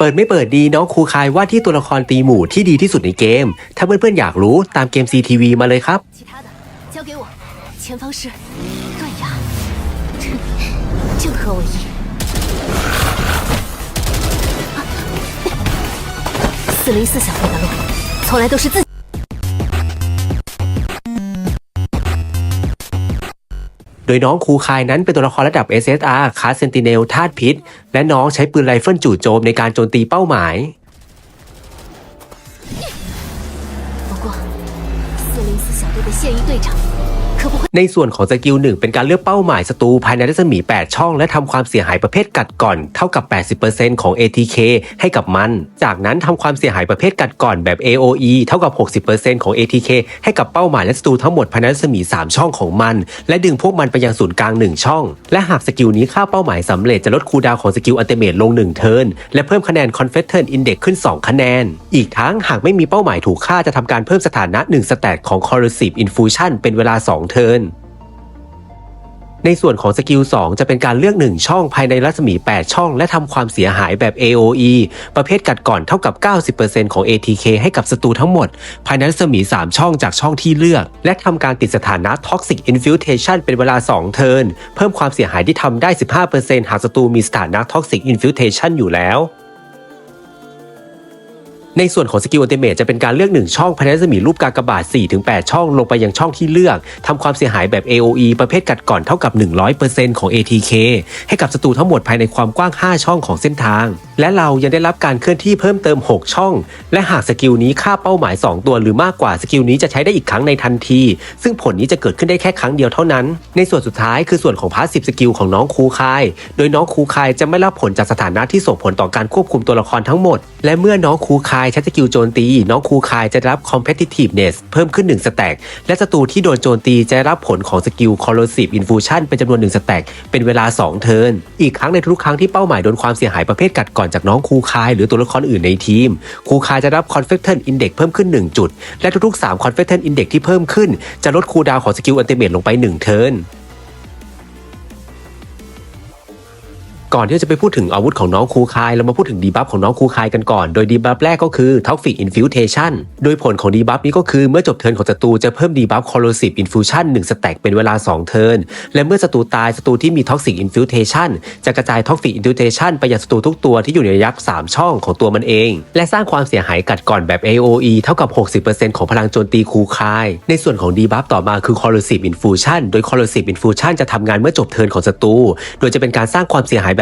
เปิดไม่เปิดดีน้องครูคายว่าที่ตัวละครตีหมู่ที่ดีที่สุดในเกม ถ้าเพื่อนๆอยากรู้ตามเกม CTV มาเลยครับ 其他的交给我。前方是断崖，正合我意。啊四零四小队的路，从来都是自己。 ดยน้องครูคายนั้นเป็นตัวละครระดับ SSR คาเซนติเนลธาตุพิษ และน้องใช้ปืนไรเฟิลจู่โจมในการโจมตีเป้าหมาย 不过，四零四小队的现役队长可不会 ในส่วนของสกิลหนึ่งเป็นการเลือกเป้าหมายศัตรูภายในรัศมี 8 ช่อง และทำความเสียหายประเภทกัดก่อน เท่ากับ 80%ของ ATK ให้กับมัน จากนั้นทำความเสียหายประเภทกัดก่อนแบบ AOE เท่ากับ 60%ของ ATK ให้กับเป้าหมายและศัตรูทั้งหมดภายในรัศมี 3 ช่องของมัน และดึงพวกมันไปยังศูนย์กลาง 1 ช่อง และหากสกิลนี้ฆ่าเป้าหมายสำเร็จจะลดคูดาวของสกิลอัลติเมทลง 1 เทิร์นและเพิ่มคะแนน Confetter Index ขึ้น 2 คะแนน อีกทั้งหากไม่มีเป้าหมายถูกฆ่าจะทำการเพิ่มสถานะ1สแตทของ Corrosive Infusion เป็นเวลา 2เทิร์นในส่วนของสกิล 2 จะเป็นการเลือก 1 ช่องภายในรัศมี 8 ช่อง และทำความเสียหายแบบ AOE ประเภทกัดก่อนเท่ากับ 90%ของ ATK ให้กับศัตรูทั้งหมด ภายในรัศมี 3 ช่องจากช่องที่เลือก และทำการติดสถานะ Toxic Infiltration เป็นเวลา 2 เทิร์น เพิ่มความเสียหายที่ทำได้ 15%หากศัตรูมีสถานะ Toxic Infiltration อยู่แล้ว ในส่วนของสกิลอัลติเมทจะเป็นการเลือก 1 ช่องภายในรัศมีรูปกากบาท 4-8 ช่องลงไปยังช่องที่เลือกทำความเสียหายแบบ AOE ประเภทกัดก่อนเท่ากับ 100%ของ ATK ให้กับศัตรูทั้งหมดภายในความกว้าง 5 ช่องของเส้นทาง และเรายังได้รับการเคลื่อนที่เพิ่มเติม 6 ช่อง และหากสกิลนี้ฆ่าเป้าหมาย 2 ตัวหรือมากกว่าสกิลนี้จะใช้ได้อีกครั้งในทันที ซึ่งผลนี้จะเกิดขึ้นได้แค่ครั้งเดียวเท่านั้น ในส่วนสุดท้ายคือส่วนของพาสซีฟสกิลของน้องคูคาย โดยน้องคูคายจะไม่รับผลจากสถานะที่ส่งผลต่อการควบคุมตัวละครทั้งหมด และเมื่อน้องคูคายใช้สกิลโจมตี น้องคูคายจะรับ competitiveness เพิ่มขึ้น1สแต็กและศัตรูที่โดนโจมตีจะรับผลของสกิล corrosive infusion เป็นจำนวน1สแต็กเป็นเวลา 2 เทิร์นอีกครั้งในทุกครั้งที่เป้าหมายโดนความเสียหายประเภทกัดก่อนจากน้องคูคายหรือตัวละครอื่นในทีม คูคายจะรับ confection index เพิ่มขึ้น 1 จุด และทุกๆ3 confection index ที่เพิ่มขึ้น จะลดคูดาวของสกิลอันติเมตลงไป 1 เทิร์น ก่อนที่จะไปพูดถึงอาวุธของน้องคูคาย เรามาพูดถึงดีบัฟของน้องคูคายกันก่อน โดยดีบัฟแรกก็คือ Toxic Infiltration โดยผลของดีบัฟนี้ก็คือเมื่อจบเทิร์นของศัตรูจะเพิ่มดีบัฟ Corrosive Infusion 1สแต็กเป็นเวลา 2 เทิร์น และเมื่อศัตรูตายศัตรูที่มี Toxic Infiltration จะกระจาย Toxic Infiltration ไปยังศัตรูทุกตัวที่อยู่ในระยะ 3 ช่องของตัวมันเอง และสร้างความเสียหายกัดก่อนแบบ AOE เท่ากับ 60%ของพลังโจมตีคูคาย ในส่วนของดีบัฟต่อมาคือ Corrosive Infusion โดย Corrosive Infusion จะทำงานเมื่อจบเทิร์นของศัตรู โดยจะเป็นการสร้างความเสียหายแบบ